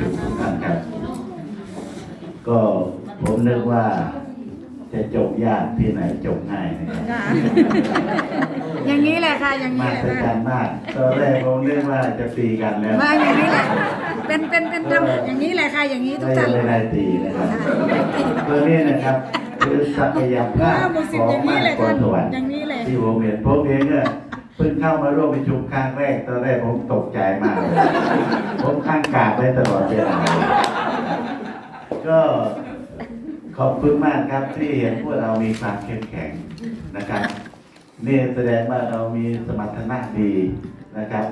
ชุมทุกท่านครับ ก็ผมนึกว่า จะจบยากที่ไหนจบง่ายนะครับค่ะอย่างนี้แหละค่ะอย่างนี้มาแหละสค่ะการมากตอนแรกผมนึกว่าจะตีกันแล้วมาอย่างนี้แหละเป็นเป็นเป็นทำอย่างนี้แหละค่ะอย่างนี้ทุไม่กท่านไม่ได้ตีนะครับตัวนี้นะครับ คือศักยภาพว่าหมู่สิบของอย่างนี้มากเลยกท่านสวรรค์อย่างนี้เลยที่ผมเห็นผมเองเนี่ยเพิ่งเข้ามาร่วมประชุมครั้งแรกตอนแรกผมตกใจมากเลย ผมข้างกาดไว้ตลอดเวลาก็ขอบคุณมากครับที่เห็นพวกเรามีความเข้มแข็งนะครับนี่แสดงว่าเรามีสมรรถนะดีนะครับ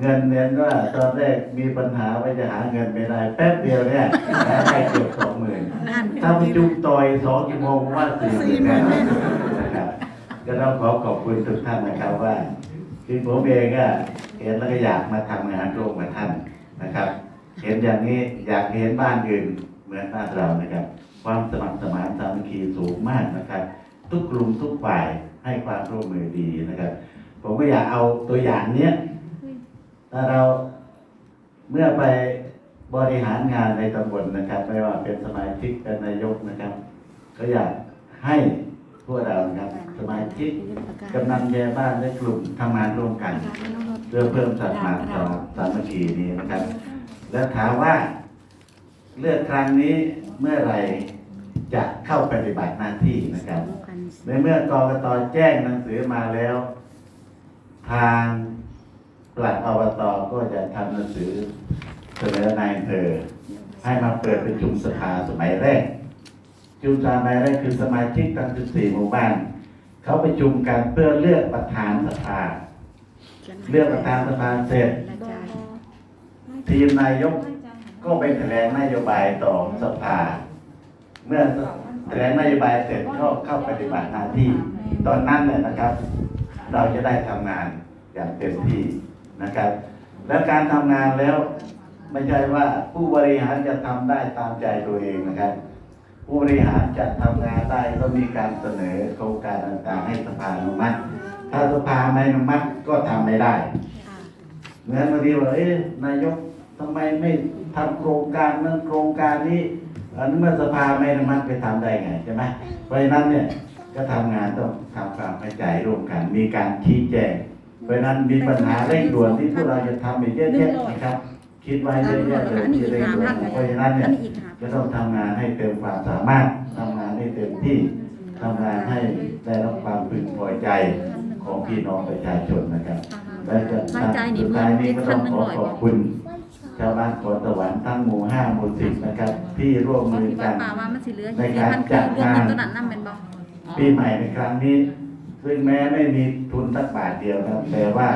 เงินเน้นว่าตอนแรกมีปัญหาว่าจะหาเงินไม่ได้แป๊บเดียวเนี่ยได้เกือบสองหมื่นถ้าไประชุมต่อยสองชั่วโมงว่าสี่หมื่นแน่นนะครับก็ต้องขอขอบคุณทุกท่านนะครับว่าคือผมเองก็เห็นแล้วก็อยากมาทำงานร่วมกับท่าน นะครับ เห็นอย่างนี้อยากเห็นบ้านอื่นเหมือนบ้านเรานะครับ ความสมัครสมานสามัคคีสูงมากนะครับ ทุกกลุ่มทุกฝ่ายให้ความร่วมมือดีนะครับ ผมก็อยากเอาตัวอย่างเนี้ยถ้าเราเมื่อไปบริหารงานในตำบลนะครับ ไม่ว่าเป็นสมาชิกเป็นนายกนะครับ ก็อยากให้ พวกเรานะครับสมาชิกกำนันแย่บ้านและกลุ่มทำงานร่วมกัน เพื่อเพิ่มสัดมาสาสามัคคีนี้นะครับ แล้วถามว่าเลือกครั้งนี้เมื่อไหร่จะเข้าปฏิบัติหน้าที่นะครับ ในเมื่อกรกตแจ้งหนังสือมาแล้ว ทางปลัดอบตก็จะทำหนังสือเสนอนายอำเภอให้มาเปิดประชุมสภาสมัยแรก ประชุมสมัยแรกคือสมาชิกทั้ง14หมู่บ้าน เขาประชุมกันเพื่อเลือกประธานสภา เลือกประธานสภาเสร็จ ทีมนายกก็ไปแถลงนโยบายต่อสภา เมื่อแถลงนโยบายเสร็จก็เข้าปฏิบัติหน้าที่ ตอนนั้นเนี่ยนะครับ เราจะได้ทำงานอย่างเต็มที่นะครับ และการทำงานแล้วไม่ใช่ว่าผู้บริหารจะทำได้ตามใจตัวเองนะครับ ผู้บริหารจะทำงานได้ก็มีการเสนอโครงการต่างๆให้สภาอนุมัติ ถ้าสภาไม่อนุมัติก็ทำไม่ได้เหมือนบางทีว่าเอ๊ะนายกทำไมไม่ทำโครงการนั้นโครงการนี้อันนี้เมื่อสภาไม่อนุมัติไปทำได้ไงใช่ไหมเพราะฉะนั้นเนี่ยก็ทำงานต้องทำความเข้าใจร่วมกัน มีการชี้แจงเพราะฉะนั้นมีปัญหาเร่งด่วนที่พวกเราจะทำอีกเยอะแยะนะครับ คิดไว้เยอะแยะเลยที่เร่งด่วนเพราะฉะนั้นเนี่ยก็ต้องทำงานให้เต็มความสามารถทำงานให้เต็มที่ทำงานให้ได้รับความพึงพอใจของพี่น้องประชาชนนะครับและจะพอใจนี่สุดท้ายนี้ก็ต้องขอพันหนึ่งร้อยขอบคุณชาวบ้านขอสวรรค์ทั้งหมู่ห้าหมู่สิบนะครับ ที่ร่วมเพราะมือที่กัว่านป่าว่ามันสิเหลือในสี่การพันจัคือดรวมงานเป็นตัวนั้นนั่นเป็นบ่ปีใหม่ในครั้งนี้ ซึ่งแม้ไม่มีทุนสักบาทเดียวครับแต่ว่า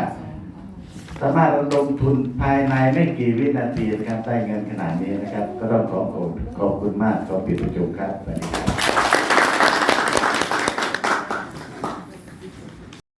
สามารถระดมทุนภายในไม่กี่วินาทีนะครับได้เงินขนาดนี้นะครับ ก็ต้องขอขอบขอบคุณมากขอปิดประชุมครับสวัสดีครับ